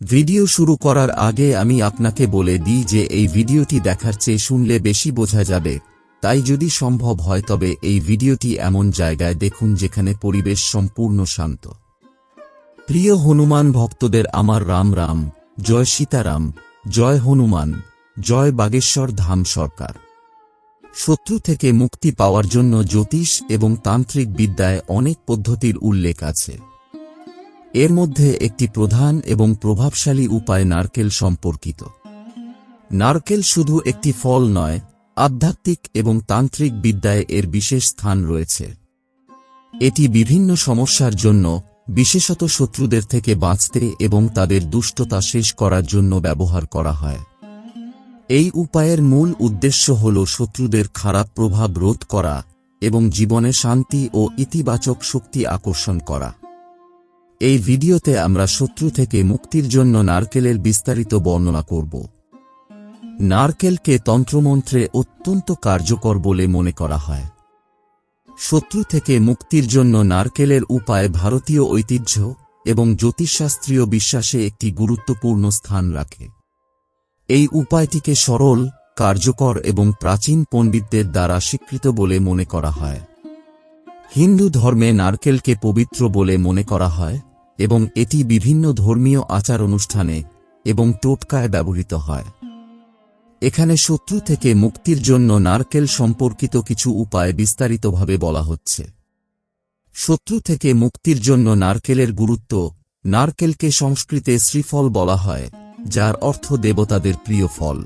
Video শুরু করার আগে আমি আপনাকে বলে দিই যে এই ভিডিওটি দেখার চেয়ে শুনলে বেশি বোঝা যাবে। তাই যদি সম্ভব হয় তবে এই ভিডিওটি এমন জায়গায় দেখুন যেখানে পরিবেশ সম্পূর্ণ শান্ত। প্রিয় হনুমান ভক্তদের আমার রাম রাম, জয় সীতারাম, জয় হনুমান, জয় বাগেশ্বর ধাম সরকার। শত্রু থেকে মুক্তি পাওয়ার জন্য জ্যোতিষ এবং তান্ত্রিক বিদ্যায় অনেক পদ্ধতির উল্লেখ আছে। এর মধ্যে একটি প্রধান এবং প্রভাবশালী উপায় নারকেল সম্পর্কিত। নারকেল শুধু একটি ফল নয়, আধ্যাত্মিক এবং তান্ত্রিক বিদ্যায় এর বিশেষ স্থান রয়েছে। এটি বিভিন্ন সমস্যার জন্য, বিশেষত শত্রুদের থেকে বাঁচতে এবং তাদের দুষ্টতা শেষ করার জন্য ব্যবহার করা হয়। এই উপায়ের মূল উদ্দেশ্য হল শত্রুদের খারাপ প্রভাব রোধ করা এবং জীবনে শান্তি ও ইতিবাচক শক্তি আকর্ষণ করা। এই ভিডিওতে আমরা শত্রু থেকে মুক্তির জন্য নারকেলের বিস্তারিত বর্ণনা করব। নারকেলকে তন্ত্রমন্ত্রে অত্যন্ত কার্যকর বলে মনে করা হয়। শত্রু থেকে মুক্তির জন্য নারকেলের উপায় ভারতীয় ঐতিহ্য এবং জ্যোতিষশাস্ত্রীয় বিশ্বাসে একটি গুরুত্বপূর্ণ স্থান রাখে। এই উপায়টিকে সরল, কার্যকর এবং প্রাচীন পণ্ডিতদের দ্বারা স্বীকৃত বলে মনে করা হয়। হিন্দু ধর্মে নারকেলকে পবিত্র বলে মনে করা হয় এবং এটি বিভিন্ন ধর্মীয় আচার অনুষ্ঠানে এবং টোটকায় ব্যবহৃত হয়। এখানে শত্রু থেকে মুক্তির জন্য নারকেল সম্পর্কিত কিছু উপায় বিস্তারিতভাবে বলা হচ্ছে। শত্রু থেকে মুক্তির জন্য নারকেলের গুরুত্ব নারকেলকে সংস্কৃতে শ্রীফল বলা হয়, যার অর্থ দেবতাদের প্রিয় ফল।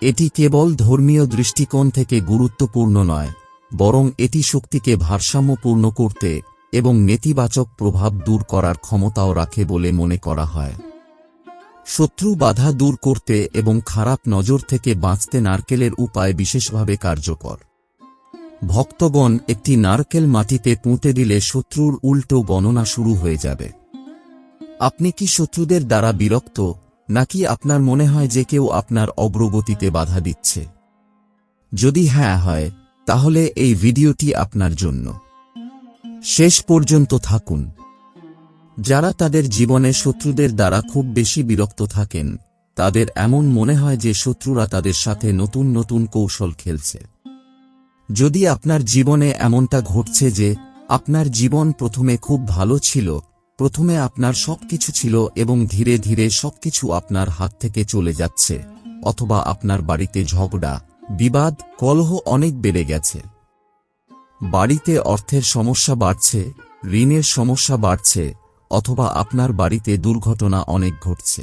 এটি কেবল ধর্মীয় দৃষ্টিকোণ থেকে গুরুত্বপূর্ণ নয় বরং এটি শক্তিকে ভারসাম্যপূর্ণ করতে এবং নেতিবাচক প্রভাব দূর করার ক্ষমতাও রাখে বলে মনে করা হয়। শত্রু বাধা দূর করতে এবং খারাপ নজর থেকে বাঁচতে নারকেলের উপায় বিশেষভাবে কার্যকর। ভক্তগণ একটি নারকেল মাটিতে পুঁতে দিলে শত্রুর উল্টো গণনা শুরু হয়ে যাবে। আপনি কি শত্রুদের দ্বারা বিরক্ত, নাকি আপনার মনে হয় যে কেউ আপনার অগ্রগতিতে বাধা দিচ্ছে? যদি হ্যাঁ হয় তাহলে এই ভিডিওটি আপনার জন্য। শেষ পর্যন্ত থাকুন। যারা তাদের জীবনে শত্রুদের দ্বারা খুব বেশি বিরক্ত থাকেন, তাদের এমন মনে হয় যে শত্রুরা তাদের সাথে নতুন নতুন কৌশল খেলছে। যদি আপনার জীবনে এমনটা ঘটছে যে আপনার জীবন প্রথমে খুব ভালো ছিল, প্রথমে আপনার সবকিছু ছিল এবং ধীরে ধীরে সবকিছু আপনার হাত থেকে চলে যাচ্ছে, অথবা আপনার বাড়িতে ঝগড়া বিবাদ কলহ অনেক বেড়ে গেছে। বাড়িতে অর্থের সমস্যা বাড়ছে, ঋণের সমস্যা বাড়ছে, অথবা আপনার বাড়িতে দুর্ঘটনা অনেক ঘটছে।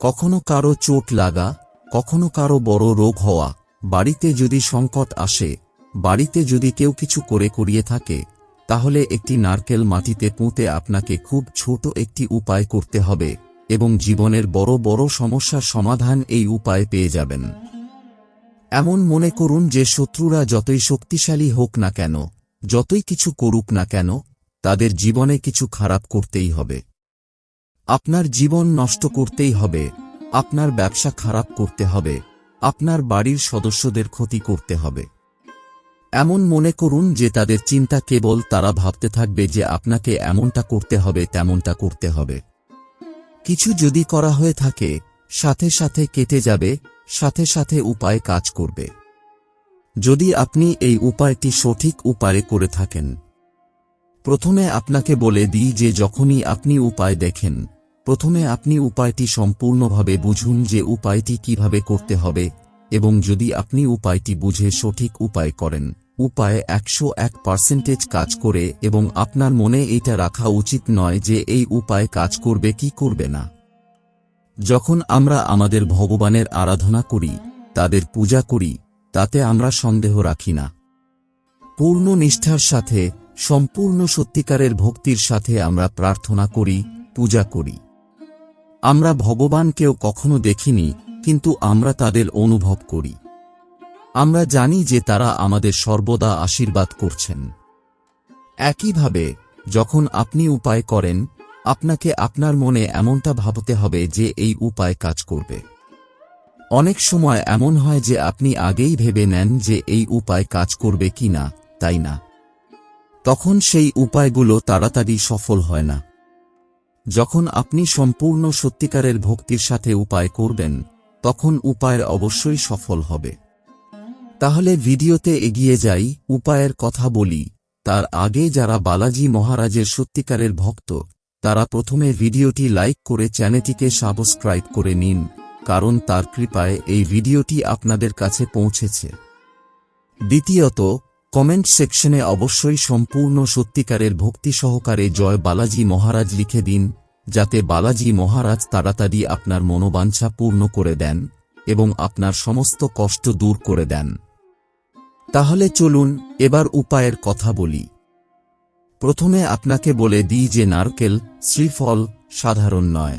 কখনো কারও চোট লাগা, কখনো কারও বড় রোগ হওয়া, বাড়িতে যদি সংকট আসে, বাড়িতে যদি কেউ কিছু করে করিয়ে থাকে, তাহলে একটি নারকেল মাটিতে পুঁতে আপনাকে খুব ছোট একটি উপায় করতে হবে এবং জীবনের বড় বড় সমস্যার সমাধান এই উপায় পেয়ে যাবেন। এমন মনে করুন যে শত্রুরা যতই শক্তিশালী হোক না কেন, যতই কিছু করুক না কেন, তাদের জীবনে কিছু খারাপ করতেই হবে। আপনার জীবন নষ্ট করতেই হবে, আপনার ব্যবসা খারাপ করতে হবে, আপনার বাড়ির সদস্যদের ক্ষতি করতে হবে। এমন মনে করুন যে তাদের চিন্তা কেবল তারা ভাবতে থাকবে যে আপনাকে এমনটা করতে হবে, তেমনটা করতে হবে। কিছু যদি করা হয়ে থাকে, সাথে সাথে কেটে যাবে সাথে সাথে উপায় কাজ করবে। যদি আপনি এই উপায়টি সঠিক উপায়ে করে থাকেন। প্রথমে আপনাকে বলে দিই যে যখনই আপনি উপায় দেখেন, প্রথমে আপনি উপায়টি সম্পূর্ণভাবে বুঝুন যে উপায়টি কীভাবে করতে হবে এবং যদি আপনি উপায়টি বুঝে সঠিক উপায় করেন, উপায় একশো এক পার্সেন্টেজ কাজ করে এবং আপনার মনে এটা রাখা উচিত নয় যে এই উপায় কাজ করবে কি করবে না। যখন আমরা আমাদের ভগবানের আরাধনা করি, তাদের পূজা করি, তাতে আমরা সন্দেহ রাখি না। পূর্ণ নিষ্ঠার সাথে, সম্পূর্ণ সত্যিকারের ভক্তির সাথে আমরা প্রার্থনা করি, পূজা করি। আমরা ভগবানকেও কখনো দেখিনি, কিন্তু আমরা তাদের অনুভব করি। আমরা জানি যে তারা আমাদের সর্বদা আশীর্বাদ করছেন। একইভাবে, যখন আপনি উপায় করেন আপনাকে আপনার মনে এমনটা ভাবতে হবে যে এই উপায় কাজ করবে। অনেক সময় এমন হয় যে আপনি আগেই ভেবে নেন যে এই উপায় কাজ করবে কি না, তাই না। তখন সেই উপায়গুলো তাড়াতাড়ি সফল হয় না। যখন আপনি সম্পূর্ণ সত্যিকারের ভক্তির সাথে উপায় করবেন, তখন উপায়ের অবশ্যই সফল হবে। তাহলে ভিডিওতে এগিয়ে যাই, উপায়ের কথা বলি। তার আগে যারা বালাজি মহারাজের সত্যিকারের ভক্ত তারা প্রথমে ভিডিওটি লাইক করে চ্যানেলটিকে সাবস্ক্রাইব করে নিন, কারণ তার কৃপায় এই ভিডিওটি আপনাদের কাছে পৌঁছেছে। দ্বিতীয়ত, কমেন্ট সেকশনে অবশ্যই সম্পূর্ণ সত্যিকারের ভক্তি সহকারে জয় বালাজি মহারাজ লিখে দিন, যাতে বালাজি মহারাজ তাড়াতাড়ি আপনার মনোবাঞ্ছা পূর্ণ করে দেন এবং আপনার সমস্ত কষ্ট দূর করে দেন। তাহলে চলুন, এবার উপায়ের কথা বলি। প্রথমে আপনাকে বলে দিই যে নারকেল শ্রীফল সাধারণ নয়।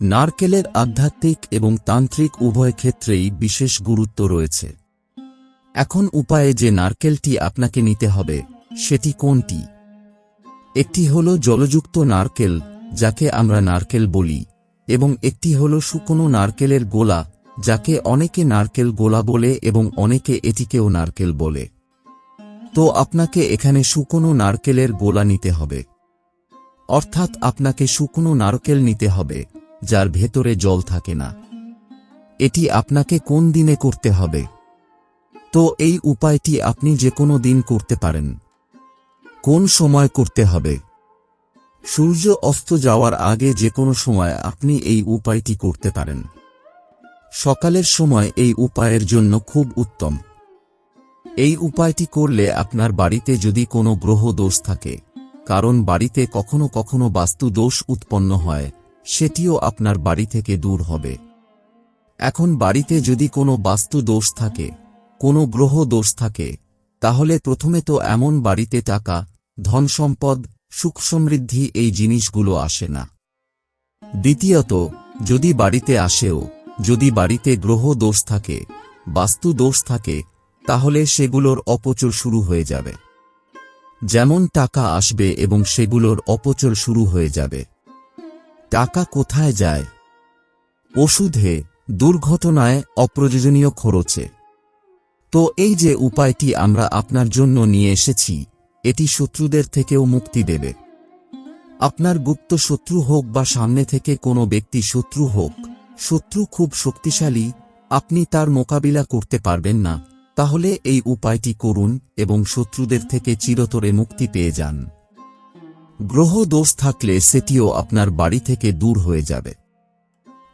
নারকেলের আধ্যাত্মিক এবং তান্ত্রিক উভয় ক্ষেত্রেই বিশেষ গুরুত্ব রয়েছে। এখন উপায়ে যে নারকেলটি আপনাকে নিতে হবে, সেটি কোনটি? একটি হল জলযুক্ত নারকেল, যাকে আমরা নারকেল বলি, এবং একটি হল শুকনো নারকেলের গোলা, যাকে অনেকে নারকেল গোলা বলে এবং অনেকে এটিকেও নারকেল বলে। তো আপনাকে এখানে শুকনো নারকেলের গোলা নিতে হবে। অর্থাৎ আপনাকে শুকনো নারকেল নিতে হবে, যার ভেতরে জল থাকে না। এটি আপনাকে কোন দিনে করতে হবে? তো এই উপায়টি আপনি যে কোনো দিন করতে পারেন। কোন সময় করতে হবে? সূর্য অস্ত যাওয়ার আগে যে কোনো সময় আপনি এই উপায়টি করতে পারেন। সকালের সময় এই উপায়ের জন্য খুব উত্তম। এই উপায়টি করলে আপনার বাড়িতে যদি কোনো গ্রহ দোষ থাকে, কারণ বাড়িতে কখনো কখনো বাস্তু দোষ উৎপন্ন হয়, সেটিও আপনার বাড়ি থেকে দূর হবে। এখন বাড়িতে যদি কোনো বাস্তু দোষ থাকে, কোনো গ্রহ দোষ থাকে, তাহলে প্রথমে তো এমন বাড়িতে টাকা, ধন সম্পদ, সুখ সমৃদ্ধি এই জিনিসগুলো আসে না। দ্বিতীয়ত, যদি বাড়িতে আসেও, যদি বাড়িতে গ্রহ দোষ থাকে, বাস্তু দোষ থাকে তাহলে সেগুলোর অপচর শুরু হয়ে যাবে। যেমন টাকা আসবে এবং সেগুলোর অপচর শুরু হয়ে যাবে। টাকা কোথায় যায়? ওষুধে, দুর্ঘটনায়, অপ্রয়োজনীয় খরচে। তো এই যে উপায়টি আমরা আপনার জন্য নিয়ে এসেছি, এটি শত্রুদের থেকেও মুক্তি দেবে। আপনার গুপ্ত শত্রু হোক বা সামনে থেকে কোনো ব্যক্তি শত্রু হোক, শত্রু খুব শক্তিশালী, আপনি তার মোকাবিলা করতে পারবেন না। তাহলে এই উপায়টি করুন এবং শত্রুদের থেকে চিরতরে মুক্তি পেয়ে যান। গ্রহ দোষ থাকলে সেটিও আপনার বাড়ি থেকে দূর হয়ে যাবে।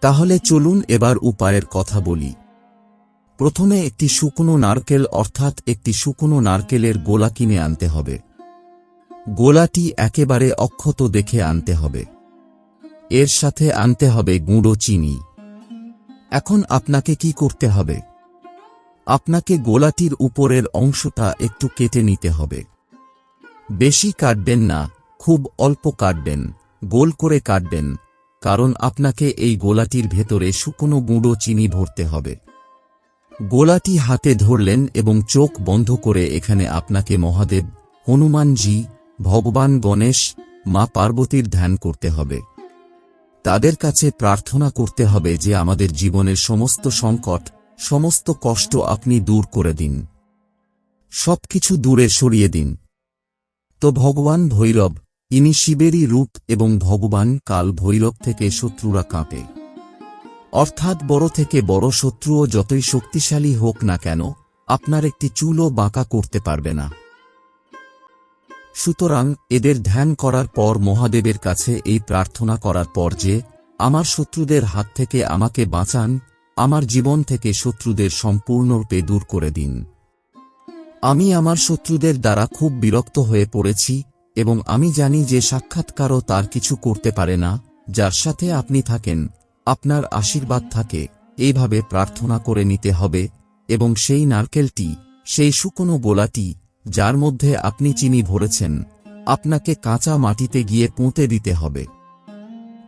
তাহলে চলুন এবার উপায়ের কথা বলি। প্রথমে একটি শুকনো নারকেল অর্থাৎ একটি শুকনো নারকেলের গোলা কিনে আনতে হবে। গোলাটি একেবারে অক্ষত দেখে আনতে হবে। এর সাথে আনতে হবে গুঁড়ো চিনি। এখন আপনাকে কি করতে হবে? আপনাকে গোলাটির উপরের অংশটা একটু কেটে নিতে হবে। বেশি কাটবেন না, খুব অল্প কাটবেন, গোল করে কাটবেন, কারণ আপনাকে এই গোলাটির ভেতরে শুকনো গুঁড়ো চিনি ভরতে হবে। গোলাটি হাতে ধরলেন এবং চোখ বন্ধ করে এখানে আপনাকে মহাদেব, হনুমানজি, ভগবান গণেশ, মা পার্বতীর ধ্যান করতে হবে। তাদের কাছে প্রার্থনা করতে হবে যে আমাদের জীবনের সমস্ত সংকট সমস্ত কষ্ট আপনি দূর করে দিন। সবকিছু দূরে সরিয়ে দিন। তো ভগবান ভৈরব, ইনি শিবেরই রূপ এবং ভগবান কাল ভৈরব থেকে শত্রুরা কাঁপে। অর্থাৎ বড় থেকে বড় শত্রুও যতই শক্তিশালী হোক না কেন, আপনার একটি চুলও বাঁকা করতে পারবে না। সুতরাং এদের ধ্যান করার পর মহাদেবের কাছে এই প্রার্থনা করার পর যে, আমার শত্রুদের হাত থেকে আমাকে বাঁচান আমার জীবন থেকে শত্রুদের সম্পূর্ণরূপে দূর করে দিন। আমি আমার শত্রুদের দ্বারা খুব বিরক্ত হয়ে পড়েছি এবং আমি জানি যে সাক্ষাৎকারও তার কিছু করতে পারে না, যার সাথে আপনি থাকেন, আপনার আশীর্বাদ থাকে, এইভাবে প্রার্থনা করে নিতে হবে, এবং সেই নারকেলটি, সেই শুকনো গোলাটি যার মধ্যে আপনি চিনি ভরেছেন, আপনাকে কাঁচা মাটিতে গিয়ে পুঁতে দিতে হবে।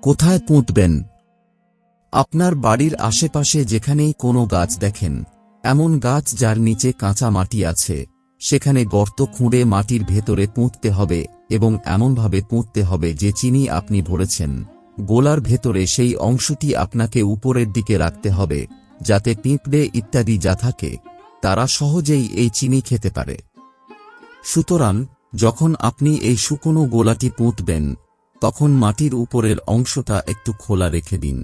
কোথায় পুঁতবেন? আপনার বাড়ির আশেপাশে যেখানেই কোনো গাছ দেখেন, এমন গাছ যার নিচে কাঁচা মাটি আছে, সেখানে গর্ত খুঁড়ে মাটির ভেতরে পুঁততে হবে এবং এমনভাবে পুঁততে হবে যে চিনি আপনি ভরেছেন। গোলার ভেতরে সেই অংশটি আপনাকে উপরের দিকে রাখতে হবে, যাতে পিঁপড়ে ইত্যাদি যা থাকে, তারা সহজেই এই চিনি খেতে পারে। সুতরাং, যখন আপনি এই শুকনো গোলাটি পুঁতবেন, তখন মাটির উপরের অংশটা একটু খোলা রেখে দিন।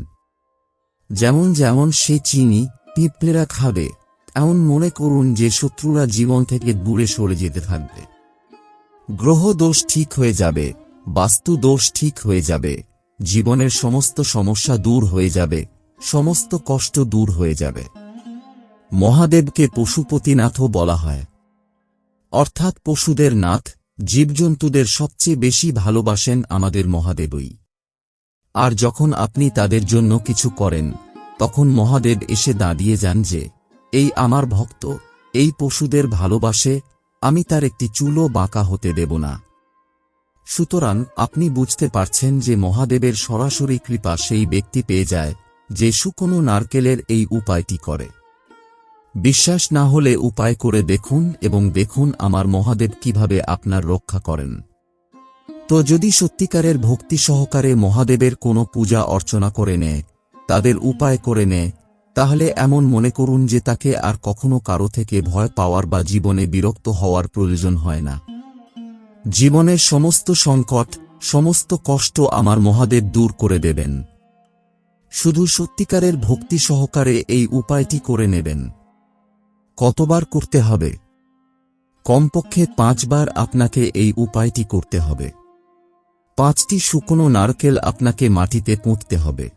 যেমন যেমন সে চিনি, পিঁপড়েরা খাবে, এমন মনে করুন যে শত্রুরা জীবন থেকে দূরে সরে যেতে থাকবে। গ্রহ দোষ ঠিক হয়ে যাবে, বাস্তু দোষ ঠিক হয়ে যাবে, জীবনের সমস্ত সমস্যা দূর হয়ে যাবে, সমস্ত কষ্ট দূর হয়ে যাবে। মহাদেবকে পশুপতিনাথও বলা হয়। অর্থাৎ পশুদের নাথ, জীবজন্তুদের সবচেয়ে বেশি ভালোবাসেন আমাদের মহাদেবই। আর যখন আপনি তাদের জন্য কিছু করেন, তখন মহাদেব এসে দাঁড়িয়ে যান যে, এই আমার ভক্ত, এই পশুদের ভালোবাসে, আমি তার একটি চুলও বাঁকা হতে দেব না। সুতরাং আপনি বুঝতে পারছেন যে মহাদেবের সরাসরি কৃপা সেই ব্যক্তি পেয়ে যায় যে শুকনো নারকেলের এই উপায়টি করে। বিশ্বাস না হলে উপায় করে দেখুন এবং দেখুন আমার মহাদেব কীভাবে আপনার রক্ষা করেন। তো যদি সত্যিকারের ভক্তি সহকারে মহাদেবের কোনো পূজা অর্চনা করে নেয়, তাদের উপায় করে নেয়, তাহলে এমন মনে করুন যে তাকে আর কখনো কারও থেকে ভয় পাওয়ার বা জীবনে বিরক্ত হওয়ার প্রয়োজন হয় না। জীবনের সমস্ত সংকট, সমস্ত কষ্ট আমার মহাদেব দূর করে দেবেন। শুধু সত্যিকারের ভক্তি সহকারে এই উপায়টি করে নেবেন। কতবার করতে হবে? কমপক্ষে পাঁচবার আপনাকে এই উপায়টি করতে হবে। পাঁচটি শুকনো নারকেল আপনাকে মাটিতে পুঁততে হবে।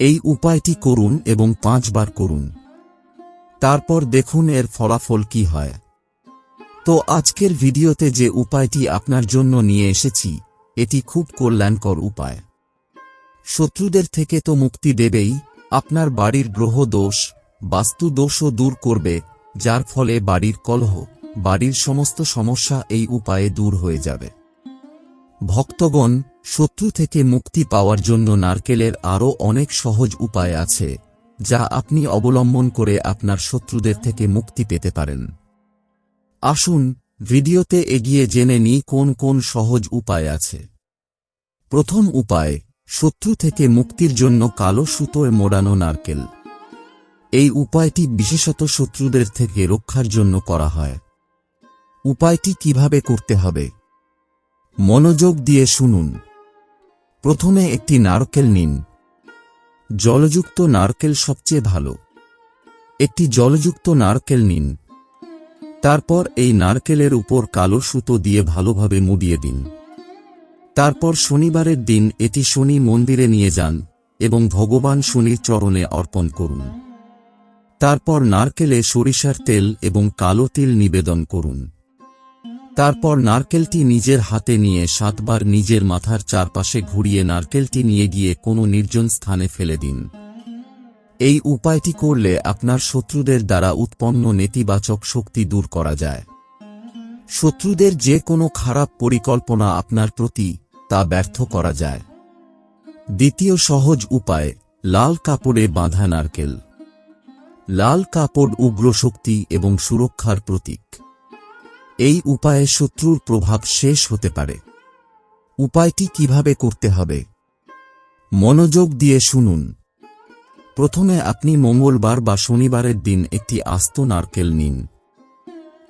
এই উপায়টি করুন এবং পাঁচবার করুন। তারপর দেখুন এর ফলাফল কি হয়। তো আজকের ভিডিওতে যে উপায়টি আপনার জন্য নিয়ে এসেছি, এটি খুব কল্যাণকর উপায়। শত্রুদের থেকে তো মুক্তি দেবেই, আপনার বাড়ির গ্রহ দোষ, বাস্তু দোষও দূর করবে, যার ফলে বাড়ির কলহ, বাড়ির সমস্ত সমস্যা এই উপায়ে দূর হয়ে যাবে। ভক্তগণ শত্রু থেকে মুক্তি পাওয়ার জন্য নারকেলের আরও অনেক সহজ উপায় আছে, যা আপনি অবলম্বন করে আপনার শত্রুদের থেকে মুক্তি পেতে পারেন। আসুন ভিডিওতে এগিয়ে জেনে নিই কোন কোন সহজ উপায় আছে। প্রথম উপায়, শত্রু থেকে মুক্তির জন্য কালো সুতোয় মোড়ানো নারকেল। এই উপায়টি বিশেষত শত্রুদের থেকে রক্ষার জন্য করা হয়। উপায়টি কীভাবে করতে হবে? মনোযোগ দিয়ে শুনুন। প্রথমে একটি নারকেল নিন। জলযুক্ত নারকেল সবচেয়ে ভালো। একটি জলযুক্ত নারকেল নিন। তারপর এই নারকেলের উপর কালো সুতো দিয়ে ভালোভাবে মুড়িয়ে দিন। তারপর শনিবারের দিন এটি শনি মন্দিরে নিয়ে যান এবং ভগবান শনির চরণে অর্পণ করুন। তারপর নারকেলে সরিষার তেল এবং কালো তিল নিবেদন করুন। তারপর নারকেলটি নিজের হাতে নিয়ে সাতবার নিজের মাথার চারপাশে ঘুরিয়ে নারকেলটি নিয়ে গিয়ে কোনো নির্জন স্থানে ফেলে দিন। এই উপায়টি করলে আপনার শত্রুদের দ্বারা উৎপন্ন নেতিবাচক শক্তি দূর করা যায়। শত্রুদের যে কোনো খারাপ পরিকল্পনা আপনার প্রতি তা ব্যর্থ করা যায়। দ্বিতীয় সহজ উপায়, লাল কাপড়ে বাঁধা নারকেল। লাল কাপড় উগ্র শক্তি এবং সুরক্ষার প্রতীক। এই উপায়ে শত্রুর প্রভাব শেষ হতে পারে। উপায়টি কীভাবে করতে হবে? মনোযোগ দিয়ে শুনুন। প্রথমে আপনি মঙ্গলবার বা শনিবারের দিন একটি আস্ত নারকেল নিন।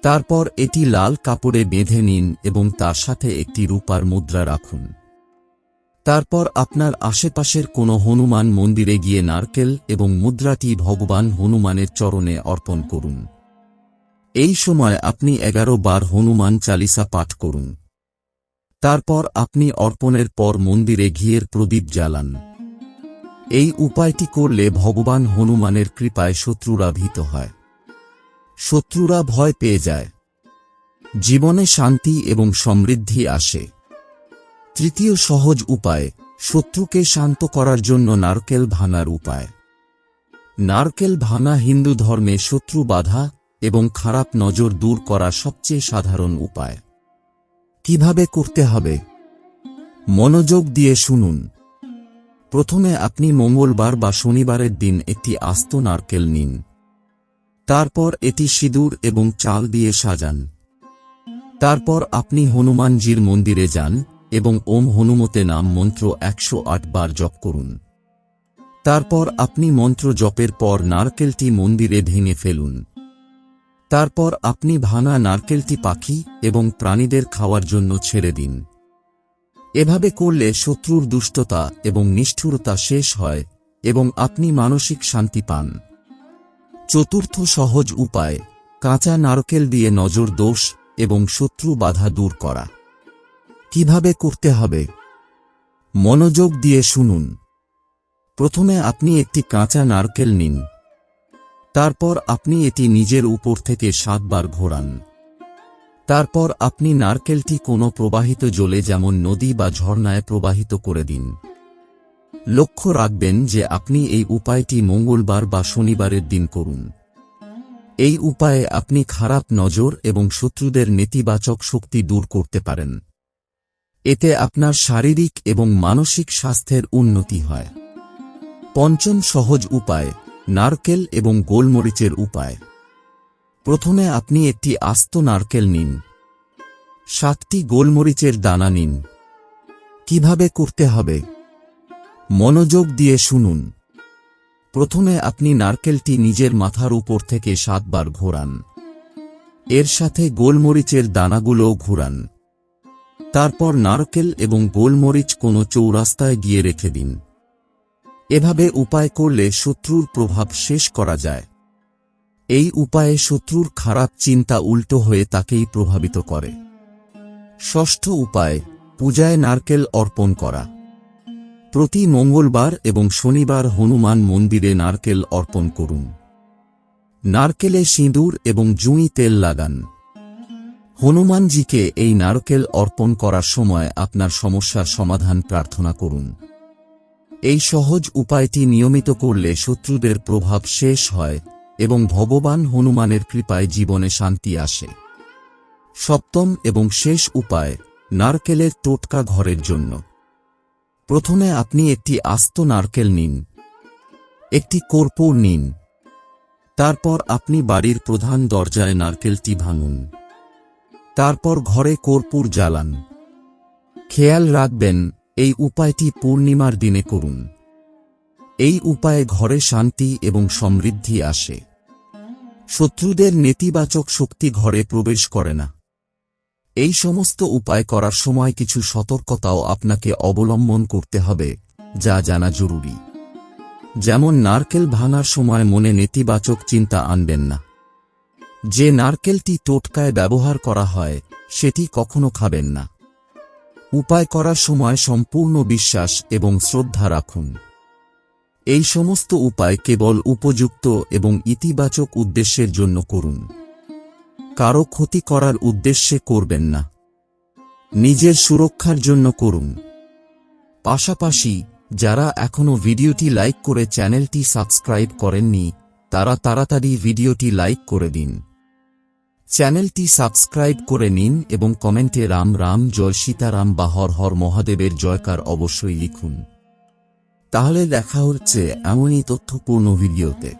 তারপর এটি লাল কাপড়ে বেঁধে নিন এবং তার সাথে একটি রূপার মুদ্রা রাখুন। তারপর আপনার আশেপাশের কোনো হনুমান মন্দিরে গিয়ে নারকেল এবং মুদ্রাটি ভগবান হনুমানের চরণে অর্পণ করুন। এই সময় আপনি এগারো বার হনুমান চালিসা পাঠ করুন। তারপর আপনি অর্পণের পর মন্দিরে ঘিয়ের প্রদীপ জ্বালান। এই উপায়টি করলে ভগবান হনুমানের কৃপায় শত্রুরা ভীত হয়। শত্রুরা ভয় পেয়ে যায়। জীবনে শান্তি এবং সমৃদ্ধি আসে। তৃতীয় সহজ উপায়, শত্রুকে শান্ত করার জন্য নারকেল ভাঙার উপায়। নারকেল ভাঙা হিন্দু ধর্মে শত্রু বাধা এবং খারাপ নজর দূর করা সবচেয়ে সাধারণ উপায়। কীভাবে করতে হবে? মনোযোগ দিয়ে শুনুন। প্রথমে আপনি মঙ্গলবার বা শনিবারের দিন একটি আস্ত নারকেল নিন। তারপর এটি সিঁদুর এবং চাল দিয়ে সাজান। তারপর আপনি হনুমানজির মন্দিরে যান এবং ওম হনুমতে নাম মন্ত্র একশো আট বার জপ করুন। তারপর আপনি মন্ত্র জপের পর নারকেলটি মন্দিরে ভেঙে ফেলুন। তারপর আপনি ভাঙা নারকেলটি পাখি এবং প্রাণীদের খাওয়ার জন্য ছেড়ে দিন। এভাবে করলে শত্রুর দুষ্টতা এবং নিষ্ঠুরতা শেষ হয় এবং আপনি মানসিক শান্তি পান। চতুর্থ সহজ উপায়, কাঁচা নারকেল দিয়ে নজর দোষ এবং শত্রু বাধা দূর করা। কীভাবে করতে হবে? মনোযোগ দিয়ে শুনুন। প্রথমে আপনি একটি কাঁচা নারকেল নিন। তারপর আপনি এটি নিজের উপর থেকে সাতবার ঘোরান। তারপর আপনি নারকেলটি কোনো প্রবাহিত জলে যেমন নদী বা ঝর্ণায় প্রবাহিত করে দিন। লক্ষ্য রাখবেন যে আপনি এই উপায়টি মঙ্গলবার বা শনিবারের দিন করুন। এই উপায়ে আপনি খারাপ নজর এবং শত্রুদের নেতিবাচক শক্তি দূর করতে পারেন। এতে আপনার শারীরিক এবং মানসিক স্বাস্থ্যের উন্নতি হয়। পঞ্চম সহজ উপায় নারকেল এবং গোলমরিচের উপায়। প্রথমে আপনি একটি আস্ত নারকেল নিন। সাতটি গোলমরিচের দানা নিন। কীভাবে করতে হবে? মনোযোগ দিয়ে শুনুন। প্রথমে আপনি নারকেলটি নিজের মাথার উপর থেকে সাতবার ঘোরান। এর সাথে গোলমরিচের দানাগুলোও ঘুরান। তারপর নারকেল এবং গোলমরিচ কোনো চৌরাস্তায় গিয়ে রেখে দিন। এভাবে উপায় করলে শত্রুর প্রভাব শেষ করা যায়। এই উপায়ে শত্রুর খারাপ চিন্তা উল্টো হয়ে তাকেই প্রভাবিত করে। ষষ্ঠ উপায়, পূজায় নারকেল অর্পণ করা। প্রতি মঙ্গলবার এবং শনিবার হনুমান মন্দিরে নারকেল অর্পণ করুন। নারকেলে সিঁদুর এবং জুঁই তেল লাগান। হনুমানজিকে এই নারকেল অর্পণ করার সময় আপনার সমস্যার সমাধান প্রার্থনা করুন। এই সহজ উপায়টি নিয়মিত করলে শত্রুদের প্রভাব শেষ হয় এবং ভগবান হনুমানের কৃপায় জীবনে শান্তি আসে। সপ্তম এবং শেষ উপায়, নারকেলের টোটকা ঘরের জন্য। প্রথমে আপনি একটি আস্ত নারকেল নিন। একটি কর্পূর নিন। তারপর আপনি বাড়ির প্রধান দরজায় নারকেলটি ভাঙুন। তারপর ঘরে কর্পূর জ্বালান। খেয়াল রাখবেন এই উপায়টি পূর্ণিমার দিনে করুন। এই উপায়ে ঘরে শান্তি এবং সমৃদ্ধি আসে। শত্রুদের নেতিবাচক শক্তি ঘরে প্রবেশ করে না। এই সমস্ত উপায় করার সময় কিছু সতর্কতাও আপনাকে অবলম্বন করতে হবে, যা জানা জরুরি। যেমন নারকেল ভাঙার সময় মনে নেতিবাচক চিন্তা আনবেন না। যে নারকেলটি টোটকায় ব্যবহার করা হয়, সেটি কখনো খাবেন না। উপায় করার সময় সম্পূর্ণ বিশ্বাস এবং শ্রদ্ধা রাখুন। এই সমস্ত উপায় কেবল উপযুক্ত এবং ইতিবাচক উদ্দেশ্যের জন্য করুন। কারও ক্ষতি করার উদ্দেশ্যে করবেন না। নিজের সুরক্ষার জন্য করুন। পাশাপাশি, যারা এখনও ভিডিওটি লাইক করে চ্যানেলটি সাবস্ক্রাইব করেননি, তারা তাড়াতাড়ি ভিডিওটি লাইক করে দিন। চ্যানেলটি সাবস্ক্রাইব করে নিন এবং কমেন্টে রাম রাম জয় সীতারাম বা হর হর মহাদেবের জয়কার অবশ্যই লিখুন। তাহলে দেখা হচ্ছে এমনই তথ্যপূর্ণ ভিডিওতে।